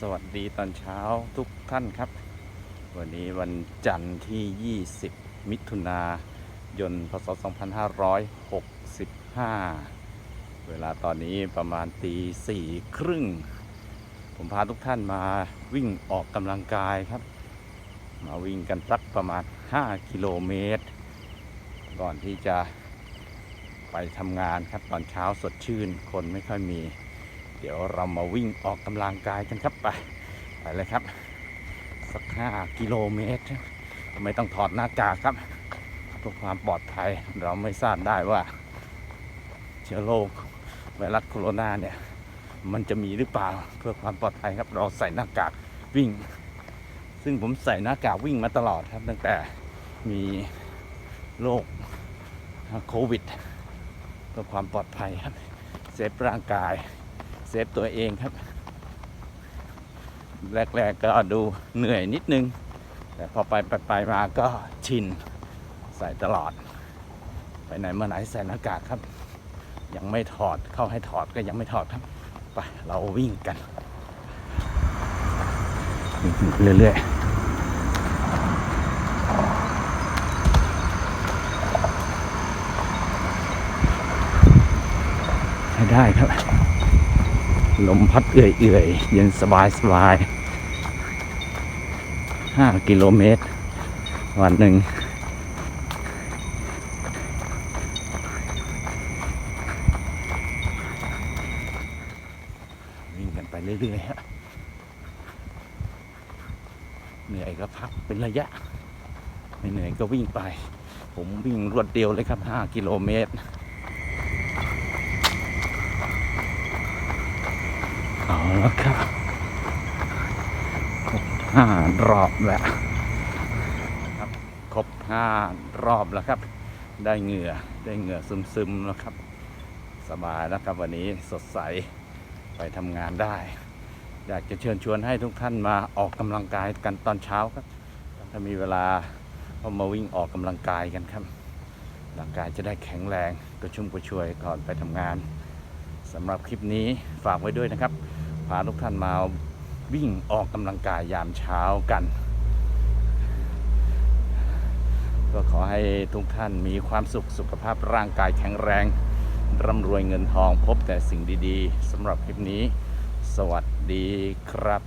สวัสดีตอนเช้าทุกท่านครับ วันนี้วันจันทร์ที่ 20 มิถุนายน พศ 2565 เวลาตอนนี้ประมาณตีสี่ครึ่ง ผมพาทุกท่านมาวิ่งออกกำลังกายครับ มาวิ่งกันสักประมาณ 5 กิโลเมตร ก่อนที่จะไปทำงานครับตอนเช้าสดชื่นคนไม่ค่อยมี เดี๋ยวเรามาวิ่งออกกำลังกายกันครับไปไปเลยครับ สัก5กิโลเมตร ไม่ต้องถอดหน้ากากครับเพื่อความปลอดภัยเราไม่ทราบได้ว่า เชื้อโรคไวรัสโคโรนาเนี่ย มันจะมีหรือเปล่าเพื่อความปลอดภัยครับ เราใส่หน้ากากวิ่ง ซึ่งผมใส่หน้ากากวิ่งมาตลอดครับ ตั้งแต่มีโรคโควิดเพื่อความปลอดภัยครับเซฟร่างกาย ซฟตัวเองครับ แรก ๆ ก็ดูเหนื่อยนิดนึง แต่พอไปไปไปมาก็ชิน ใส่ตลอด ไปไหนมาไหนใส่หน้ากากครับ ยังไม่ถอดเข้าให้ถอดก็ยังไม่ถอดครับ ไป เราวิ่งกันเรื่อยๆให้ได้ครับ ลมพัดเอื่อยๆ เย็นสบายสบายห้ากิโลเมตร วันหนึ่ง วิ่งกันไปเรื่อยๆฮะเหนื่อยก็พักเป็นระยะ ไม่เหนื่อยก็วิ่งไป ผมวิ่งรวดเดียวเลยครับ 5 กิโลเมตร เอาละครับครบ ห้ารอบแล้วครับครบห้ารอบแล้วครับ ได้เหงื่อได้เหงื่อซึมๆแล้วครับ สบายแล้วครับวันนี้สดใสไปทำงานได้ อยากจะเชิญชวนให้ทุกท่านมาออกกำลังกายกันตอนเช้าครับ ถ้ามีเวลาก็มาวิ่งออกกำลังกายกันครับร่างกายจะได้แข็งแรงกระชุ่มกระชวยก่อนไปทำงานสำหรับคลิปนี้ฝากไว้ด้วยนะครับพาทุกท่านมา วิ่งออกกำลังกายยามเช้ากัน ก็ขอให้ทุกท่านมีความสุขสุขภาพร่างกายแข็งแรง ร่ำรวยเงินทองพบแต่สิ่งดีๆสำหรับคลิปนี้ สวัสดีครับ